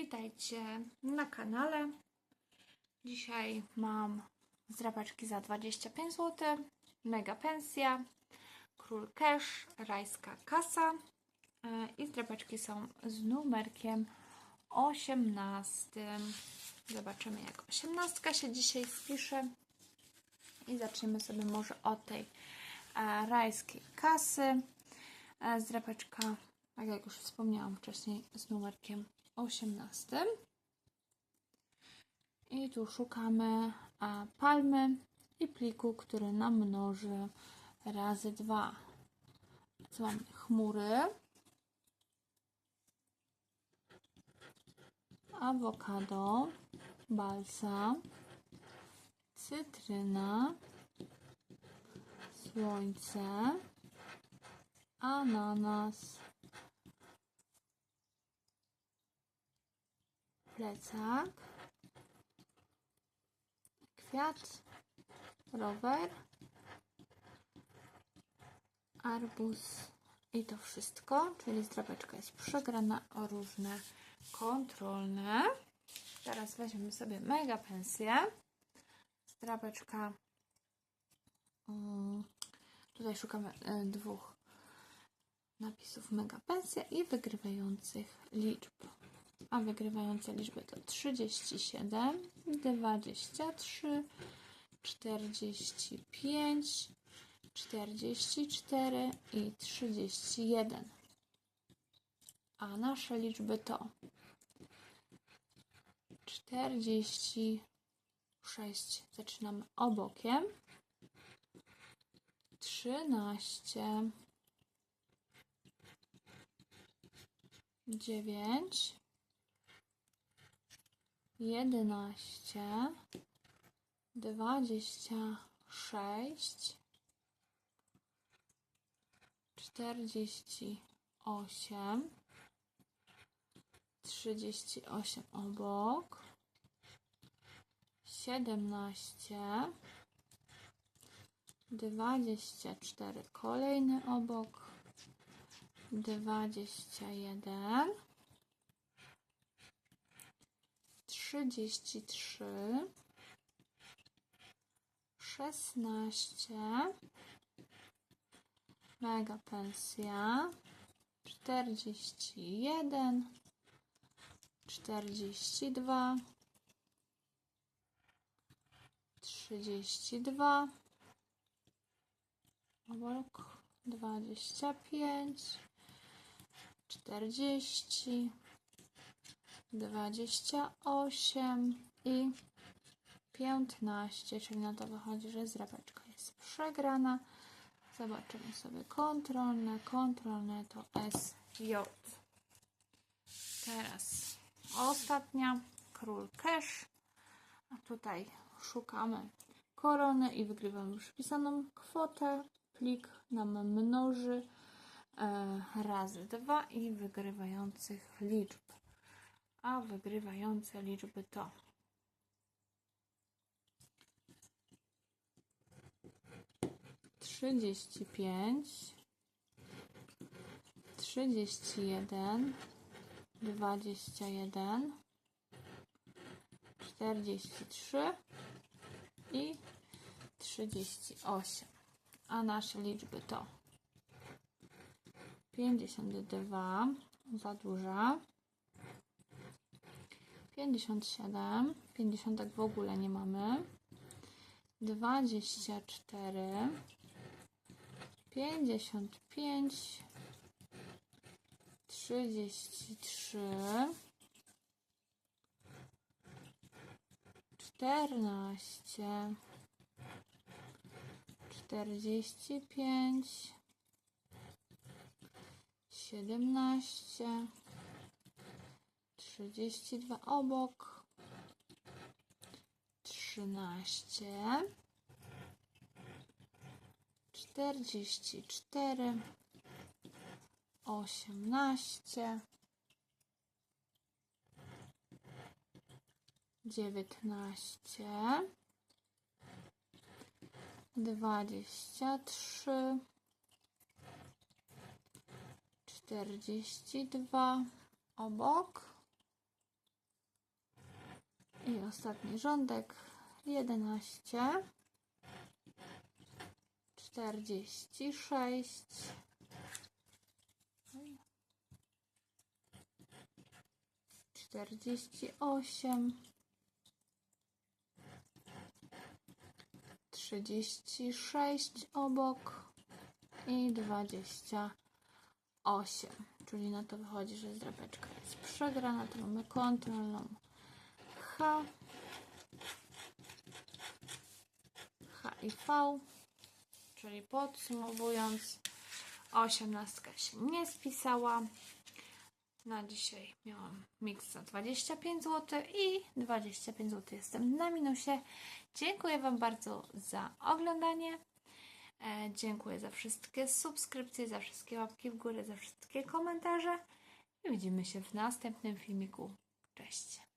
Witajcie na kanale. Dzisiaj mam zdrapaczki za 25 zł, mega pensja, król cash, rajska kasa e, i zdrapaczki są z numerkiem 18. Zobaczymy jak 18 się dzisiaj spisze i zaczniemy sobie może od tej e, rajskiej kasy. E, Zdrapeczka, tak jak już wspomniałam wcześniej, z numerkiem 18. I tu szukamy palmy i pliku, który namnoży razy dwa. Co mamy? Chmury, awokado, balsa, cytryna, słońce, ananas, plecak, kwiat, rower, arbuz i to wszystko, czyli zdrabeczka jest przegrana o różne kontrolne. Teraz weźmiemy sobie mega pensję. Zdrabeczka. mm, Tutaj szukamy e, dwóch napisów mega pensja i wygrywających liczb a wygrywające liczby to 37, 23, 45, 44 i 31. A nasze liczby to 46. Zaczynamy obokiem. 13, 9, jedenaście, dwadzieścia sześć, czterdzieści osiem, trzydzieści osiem obok, siedemnaście, dwadzieścia cztery kolejny obok, dwadzieścia jeden. Trzydzieści trzy, szesnaście, mega pensja, czterdzieści jeden, czterdzieści dwa, trzydzieści dwa, obok dwadzieścia pięć, czterdzieści. 28 i 15, czyli na to wychodzi, że zdrapeczka jest przegrana. Zobaczymy sobie kontrolne. Kontrolne to SJ. Teraz ostatnia, król cash. A tutaj szukamy korony i wygrywamy przypisaną kwotę. Plik nam mnoży e, razy dwa i wygrywających liczb a wygrywające liczby to trzydzieści pięć, trzydzieści jeden, dwadzieścia jeden, czterdzieści trzy i trzydzieści osiem. A nasze liczby to pięćdziesiąt dwa, za duża, 57, 50 w ogóle nie mamy, 24, 55, 33, 14, 45, 17, trzydzieści dwa obok, trzynaście, czterdzieści cztery, osiemnaście, dziewiętnaście, dwadzieścia trzy, czterdzieści dwa obok I ostatni rządek. 11 46 48 36 obok i 28 czyli na to wychodzi, że zdrapeczka jest przegrana to mamy kontrolną H i V czyli podsumowując osiemnastka się nie spisała na dzisiaj miałam miks za 25 zł i 25 zł jestem na minusie. Dziękuję Wam bardzo za oglądanie. E, dziękuję za wszystkie subskrypcje, za wszystkie łapki w górę, za wszystkie komentarze. I widzimy się w następnym filmiku. Cześć!